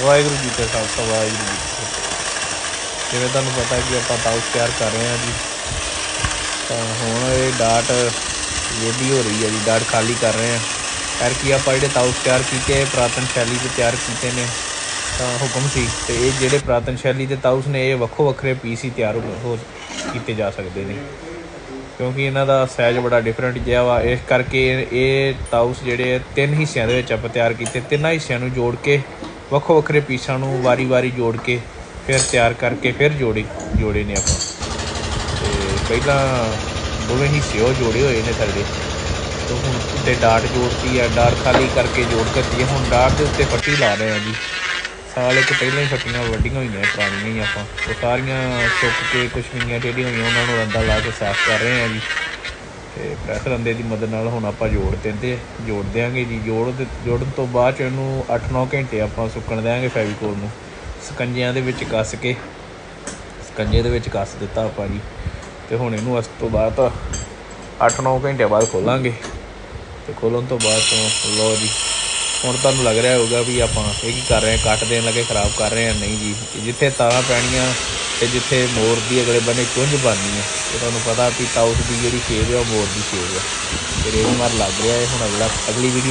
ਵਾਹਿਗੁਰੂ ਜੀ ਕਾ ਖਾਲਸਾ, ਵਾਹਿਗੁਰੂ ਜੀ ਕੀ ਫਤਿਹ। ਜਿਵੇਂ ਤੁਹਾਨੂੰ ਪਤਾ ਕਿ ਆਪਾਂ ਤਾਊਸ ਤਿਆਰ ਕਰ ਰਹੇ ਹਾਂ ਜੀ, ਤਾਂ ਹੁਣ ਇਹ ਡਾਟ ਵੇਦੀ ਹੋ ਰਹੀ ਹੈ ਜੀ, ਡਾਟ ਖਾਲੀ ਕਰ ਰਹੇ ਹਾਂ। ਕਰ ਕੀ ਆਪਾਂ ਜਿਹੜੇ ਤਾਊਸ ਤਿਆਰ ਕੀਤੇ, ਇਹ ਪੁਰਾਤਨ ਸ਼ੈਲੀ ਦੇ ਤਿਆਰ ਕੀਤੇ ਨੇ, ਤਾਂ ਹੁਕਮ ਸੀ ਤੇ ਇਹ ਜਿਹੜੇ ਪੁਰਾਤਨ ਸ਼ੈਲੀ ਦੇ ਤਾਊਸ ਨੇ, ਇਹ ਵੱਖੋ ਵੱਖਰੇ ਪੀਸ ਹੀ ਤਿਆਰ ਹੋ ਕੀਤੇ ਜਾ ਸਕਦੇ ਨੇ। ਕਿਉਂਕਿ ਇਹਨਾਂ ਦਾ ਸਾਈਜ਼ ਬੜਾ ਡਿਫਰੈਂਟ ਜਿਹਾ ਵਾ, ਇਸ ਕਰਕੇ ਇਹ- ਇਹ ਤਾਊਸ ਜਿਹੜੇ ਤਿੰਨ ਹਿੱਸਿਆਂ ਦੇ ਵਿੱਚ ਆਪਾਂ ਤਿਆਰ ਕੀਤੇ, ਤਿੰਨਾਂ ਹਿੱਸਿਆਂ ਨੂੰ ਜੋੜ ਕੇ ਵੱਖੋ ਵੱਖਰੇ ਪੀਸਾਂ ਨੂੰ ਵਾਰੀ-ਵਾਰੀ ਜੋੜ ਕੇ, ਫਿਰ ਤਿਆਰ ਕਰਕੇ ਫਿਰ ਜੋੜੇ ਜੋੜੇ ਨੇ ਆਪਾਂ। ਤੇ ਪਹਿਲਾਂ ਦੋਵੇਂ ਹਿੱਸੇ ਉਹ ਜੋੜੇ ਹੋਏ ਨੇ ਥੱਲੇ। ਤੇ ਹੁਣ ਉੱਤੇ ਡਾਟ ਜੋੜਤੀ ਆ, ਡਾਟ ਖਾਲੀ ਕਰਕੇ ਜੋੜ ਕਰਤੀ ਆ। ਹੁਣ ਡਾਟ ਦੇ ਉੱਤੇ ਪੱਟੀ ਲਾ ਰਹੇ ਆ ਜੀ। ਸਾਲ ਇੱਕ ਪਹਿਲਾਂ ਹੀ ਫੱਟੀਆਂ ਵੱਡੀਆਂ ਹੋਈਆਂ, ਪੁਰਾਣੀਆਂ ਹੀ ਆਪਾਂ। ਉਹ ਸਾਰੀਆਂ ਸੁੱਕ ਕੇ ਕੁਛ ਵਿੰਗੀਆਂ ਟੇਢੀਆਂ ਹੋਈਆਂ, ਉਹਨਾਂ ਨੂੰ ਰੰਦਾ ਲਾ ਕੇ ਸਾਫ਼ ਕਰ ਰਹੇ ਆ ਜੀ। ਤੇ ਪ੍ਰੈਸ ਰੰਦੇ ਦੀ ਮਦਦ ਨਾਲ ਹੁਣ ਆਪਾਂ ਜੋੜ ਦਿੰਦੇ, ਜੋੜ ਦਿਆਂਗੇ ਜੀ। ਜੋੜ ਦੇ- ਜੋੜਨ ਤੋਂ ਬਾਅਦ ਚ ਇਹਨੂੰ 8-9 ਘੰਟੇ ਆਪਾਂ ਸੁੱਕਣ ਦਿਆਂਗੇ ਫੈਵੀਕੋਲ ਨੂੰ। ਸਕੰਜਿਆਂ ਦੇ ਵਿੱਚ ਕੱਸ ਕੇ, ਸਕੰਜੇ ਦੇ ਵਿੱਚ ਕੱਸ ਦਿੱਤਾ ਆਪਾਂ ਜੀ। ਤੇ ਹੁਣ ਇਹਨੂੰ ਉਸ ਤੋਂ ਬਾਅਦ 8-9 ਘੰਟੇ ਬਾਅਦ ਖੋਲਾਂਗੇ। ਤੇ ਖੋਲਣ ਤੋਂ ਬਾਅਦ ਤੋਂ ਲਓ ਜੀ, ਹੁਣ ਤੁਹਾਨੂੰ ਲੱਗ ਰਿਹਾ ਹੋਊਗਾ ਵੀ ਆਪਾਂ ਇਹ ਕੀ ਕਰ ਰਹੇ ਹਾਂ, ਕੱਟ ਦੇਣ ਲੱਗੇ, ਖਰਾਬ ਕਰ ਰਹੇ ਹਾਂ ਨਹੀਂ ਜੀ। ਜਿੱਥੇ ਤਾਰਾਂ ਪੈਣੀਆਂ ਤੇ ਜਿੱਥੇ ਮੋਰ ਦੀ ਅਗਲੇ ਬੰਨੇ ਚੁੰਝ ਬਣਨੀ ਹੈ ਤੇ ਤੁਹਾਨੂੰ ਪਤਾ ਵੀ ਤਾਊਸ ਦੀ ਜਿਹੜੀ ਸ਼ੇਪ ਹੈ ਉਹ ਮੋਰ ਦੀ ਸ਼ੇਪ ਹੈ ਤੇ ਰੇਲ ਮਾਰ ਲੱਗ ਰਿਹਾ ਹੈ, ਹੁਣ ਅਗਲਾ ਅਗਲੀ ਵੀਡੀਓ